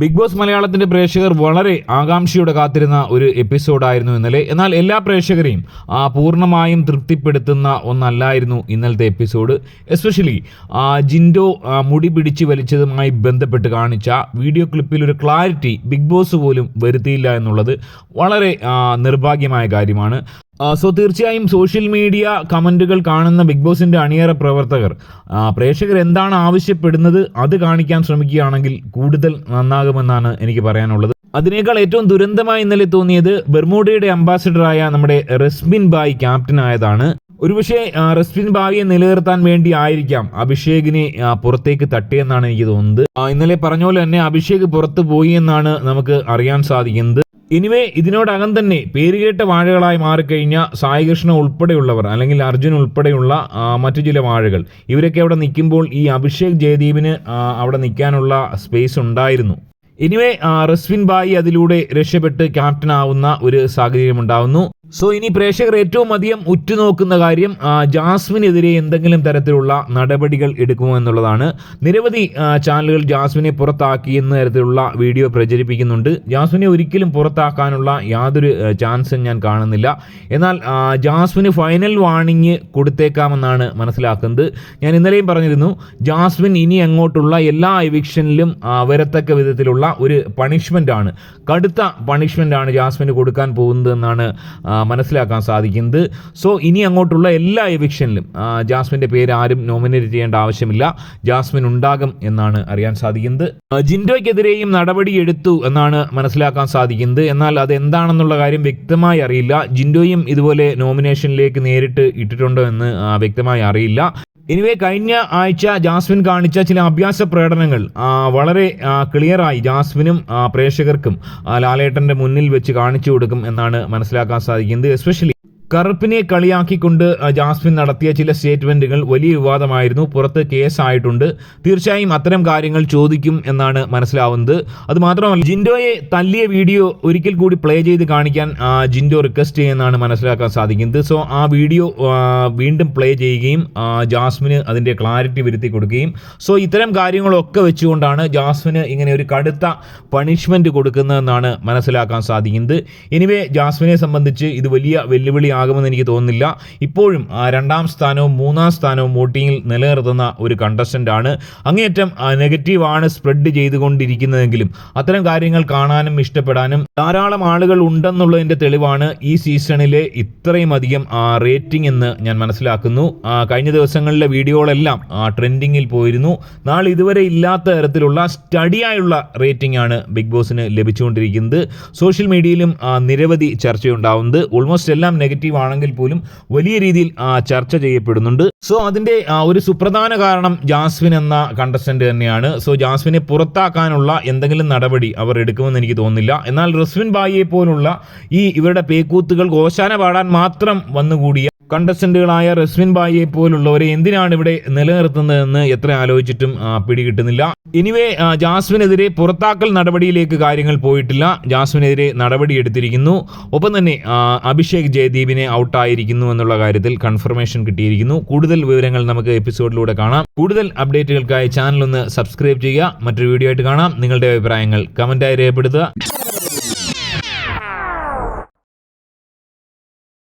Big boss മലയാളത്തിന്റെ പ്രേക്ഷകർ വളരെ ആകാംക്ഷയോടെ കാത്തിരുന്ന ഒരു എപ്പിസോഡായിരുന്നു ഇന്നലെ. എന്നാൽ എല്ലാ പ്രേക്ഷകരെയും ആ പൂർണമായും തൃപ്തിപ്പെടുത്തുന്ന ഒന്നല്ലായിരുന്നു ഇന്നലത്തെ എപ്പിസോഡ്. എസ്പെഷ്യലി ജിൻഡോ മുടി പിടിച്ച് വലിച്ചതുമായി ബന്ധപ്പെട്ട് കാണിച്ച വീഡിയോ ക്ലിപ്പിൽ ഒരു ക്ലാരിറ്റി ബിഗ് ബോസ് പോലും വരുത്തിയില്ല എന്നുള്ളത് വളരെ നിർഭാഗ്യമായ കാര്യമാണ്. സോ തീർച്ചയായും സോഷ്യൽ മീഡിയ കമന്റുകൾ കാണുന്ന ബിഗ് ബോസിന്റെ അണിയറ പ്രവർത്തകർ പ്രേക്ഷകർ എന്താണ് ആവശ്യപ്പെടുന്നത് അത് കാണിക്കാൻ ശ്രമിക്കുകയാണെങ്കിൽ കൂടുതൽ നന്നാകുമെന്നാണ് എനിക്ക് പറയാനുള്ളത്. അതിനേക്കാൾ ഏറ്റവും ദുരന്തമായി ഇന്നലെ തോന്നിയത് ബെർമൂഡയുടെ അംബാസിഡറായ നമ്മുടെ റസ്മിൻ ബായ് ക്യാപ്റ്റൻ ആയതാണ് ഒരുപക്ഷെ റസ്മിൻ ബായിയെ നിലനിർത്താൻ വേണ്ടി ആയിരിക്കാം അഭിഷേകിനെ പുറത്തേക്ക് തട്ടിയെന്നാണ് എനിക്ക് തോന്നുന്നത്. ഇന്നലെ പറഞ്ഞ പോലെ തന്നെ അഭിഷേക് പുറത്തു പോയി എന്നാണ് നമുക്ക് അറിയാൻ സാധിക്കുന്നത്. എനിവേ ഇതിനോടകം തന്നെ പേരുകേട്ട വാഴകളായി മാറിക്കഴിഞ്ഞ സായികൃഷ്ണ ഉൾപ്പെടെയുള്ളവർ അല്ലെങ്കിൽ അർജുൻ ഉൾപ്പെടെയുള്ള മറ്റു ചില വാഴകൾ ഇവരൊക്കെ അവിടെ നിൽക്കുമ്പോൾ ഈ അഭിഷേക് ജയദീപിന് അവിടെ നിൽക്കാനുള്ള സ്പേസ് ഉണ്ടായിരുന്നു. ഇനിവേ റസ്വിൻ ബായി അതിലൂടെ രക്ഷപ്പെട്ട് ക്യാപ്റ്റൻ ആവുന്ന ഒരു സാഹചര്യം ഉണ്ടാവുന്നു. സോ ഇനി പ്രേക്ഷകർ ഏറ്റവും അധികം ഉറ്റുനോക്കുന്ന കാര്യം ജാസ്മിനെതിരെ എന്തെങ്കിലും തരത്തിലുള്ള നടപടികൾ എടുക്കുമോ എന്നുള്ളതാണ്. നിരവധി ചാനലുകൾ ജാസ്മിനെ പുറത്താക്കി എന്ന തരത്തിലുള്ള വീഡിയോ പ്രചരിപ്പിക്കുന്നുണ്ട്. ജാസ്മിനെ ഒരിക്കലും പുറത്താക്കാനുള്ള യാതൊരു ചാൻസും ഞാൻ കാണുന്നില്ല. എന്നാൽ ജാസ്മിന് ഫൈനൽ വാണിംഗ് കൊടുത്തേക്കാമെന്നാണ് മനസ്സിലാക്കുന്നത്. ഞാൻ ഇന്നലെയും പറഞ്ഞിരുന്നു ജാസ്മിൻ ഇനി അങ്ങോട്ടുള്ള എല്ലാ എവിക്ഷനിലും വരത്തക്ക വിധത്തിലുള്ള ഒരു പണിഷ്മെന്റാണ് കടുത്ത പണിഷ്മെന്റാണ് ജാസ്മിന് കൊടുക്കാൻ പോകുന്നത് എന്നാണ് മനസ്സിലാക്കാൻ സാധിക്കുന്നത്. സോ ഇനി അങ്ങോട്ടുള്ള എല്ലാ എവിക്ഷനിലും ജാസ്മിന്റെ പേര് ആരും നോമിനേറ്റ് ചെയ്യേണ്ട ആവശ്യമില്ല. ജാസ്മിൻ ഉണ്ടാകും എന്നാണ് അറിയാൻ സാധിക്കുന്നത്. ജിൻഡോയ്ക്കെതിരെയും നടപടിയെടുത്തു എന്നാണ് മനസ്സിലാക്കാൻ സാധിക്കുന്നത്. എന്നാൽ അത് എന്താണെന്നുള്ള കാര്യം വ്യക്തമായി അറിയില്ല. ജിൻഡോയും ഇതുപോലെ നോമിനേഷനിലേക്ക് നേരിട്ട് ഇട്ടിട്ടുണ്ടോ എന്ന് വ്യക്തമായി അറിയില്ല. എനിവേ കഴിഞ്ഞ ആഴ്ച ജാസ്മിൻ കാണിച്ച ചില അഭ്യാസ പ്രകടനങ്ങൾ വളരെ ക്ലിയറായി ജാസ്മിനും പ്രേക്ഷകർക്കും ലാലേട്ടന്റെ മുന്നിൽ വെച്ച് കാണിച്ചു കൊടുക്കും എന്നാണ് മനസ്സിലാക്കാൻ സാധിക്കുന്നത് എസ്പെഷ്യലി കറുപ്പിനെ കളിയാക്കിക്കൊണ്ട് ജാസ്മിൻ നടത്തിയ ചില സ്റ്റേറ്റ്മെന്റുകൾ വലിയ വിവാദമായിരുന്നു. പുറത്ത് കേസായിട്ടുണ്ട്. തീർച്ചയായും അത്തരം കാര്യങ്ങൾ ചോദിക്കും എന്നാണ് മനസ്സിലാവുന്നത്. അതുമാത്രമല്ല ജിൻഡോയെ തല്ലിയ വീഡിയോ ഒരിക്കൽ കൂടി പ്ലേ ചെയ്ത് കാണിക്കാൻ ജിൻഡോ റിക്വസ്റ്റ് ചെയ്യുന്നതാണ് മനസ്സിലാക്കാൻ സാധിക്കുന്നത്. സോ ആ വീഡിയോ വീണ്ടും പ്ലേ ചെയ്യുകയും ജാസ്മിന് അതിന്റെ ക്ലാരിറ്റി വരുത്തി കൊടുക്കുകയും. സോ ഇത്തരം കാര്യങ്ങളൊക്കെ വെച്ചുകൊണ്ടാണ് ജാസ്മിന് ഇങ്ങനെ ഒരു കടുത്ത പണിഷ്മെന്റ് കൊടുക്കുന്നതെന്നാണ് മനസ്സിലാക്കാൻ സാധിക്കുന്നത്. എനിവേ ജാസ്മിനെ സംബന്ധിച്ച് ഇത് വലിയ വെല്ലുവിളിയാകുമെന്ന് എനിക്ക് തോന്നുന്നില്ല. ഇപ്പോഴും രണ്ടാം സ്ഥാനവും മൂന്നാം സ്ഥാനവും വോട്ടിങ്ങിൽ നിലനിർത്തുന്ന ഒരു കണ്ടസ്റ്റന്റ് ആണ്. അങ്ങേയറ്റം നെഗറ്റീവാണ് സ്പ്രെഡ് ചെയ്തുകൊണ്ടിരിക്കുന്നതെങ്കിലും അത്തരം കാര്യങ്ങൾ കാണാനും ഇഷ്ടപ്പെടാനും ധാരാളം ആളുകൾ ഉണ്ടെന്നുള്ളതിന്റെ തെളിവാണ് ഈ സീസണിലെ ഇത്രയും അധികം ആ റേറ്റിംഗ് എന്ന് ഞാൻ മനസ്സിലാക്കുന്നു. കഴിഞ്ഞ ദിവസങ്ങളിലെ വീഡിയോകളെല്ലാം ട്രെൻഡിങ്ങിൽ പോയിരുന്നു. നാളെ ഇതുവരെ ഇല്ലാത്ത തരത്തിലുള്ള സ്റ്റഡിയായുള്ള റേറ്റിംഗ് ആണ് ബിഗ് ബോസിന് ലഭിച്ചുകൊണ്ടിരിക്കുന്നത്. സോഷ്യൽ മീഡിയയിലും നിരവധി ചർച്ചയുണ്ടാവുന്നത്. ഓൾമോസ്റ്റ് എല്ലാം നെഗറ്റീവ് ആണെങ്കിൽ പോലും വലിയ രീതിയിൽ ചർച്ച ചെയ്യപ്പെടുന്നുണ്ട്. സോ അതിന്റെ ഒരു സുപ്രധാന കാരണം ജാസ്മിൻ എന്ന കണ്ടസ്റ്റന്റ് തന്നെയാണ്. സോ ജാസ്മിനെ പുറത്താക്കാനുള്ള എന്തെങ്കിലും നടപടി അവർ എടുക്കുമെന്ന് എനിക്ക് തോന്നുന്നില്ല. എന്നാൽ റസ്വിൻ ബായിയെ പോലുള്ള ഈ ഇവരുടെ പേക്കൂത്തുകൾ ഓശാന പാടാൻ മാത്രം വന്നുകൂടിയ കണ്ടസ്റ്റന്റുകളായ റസ്വിൻ ബായിയെ പോലുള്ളവരെ എന്തിനാണ് ഇവിടെ നിലനിർത്തുന്നതെന്ന് എത്ര ആലോചിച്ചിട്ടും പിടികിട്ടുന്നില്ല. ഇനിവേ ജാസ്മിനെതിരെ പുറത്താക്കൽ നടപടിയിലേക്ക് കാര്യങ്ങൾ പോയിട്ടില്ല. ജാസ്മിനെതിരെ നടപടി എടുത്തിരിക്കുന്നു. ഒപ്പം തന്നെ അഭിഷേക് ജയദീപിനെ ഔട്ടായിരിക്കുന്നു എന്നുള്ള കാര്യത്തിൽ കൺഫർമേഷൻ കിട്ടിയിരിക്കുന്നു. കൂടുതൽ വിവരങ്ങൾ നമുക്ക് എപ്പിസോഡിലൂടെ കാണാം. കൂടുതൽ അപ്ഡേറ്റുകൾക്കായി ചാനൽ ഒന്ന് സബ്സ്ക്രൈബ് ചെയ്യുക. മറ്റൊരു വീഡിയോ ആയിട്ട് കാണാം. നിങ്ങളുടെ അഭിപ്രായങ്ങൾ കമന്റായി രേഖപ്പെടുത്തുക.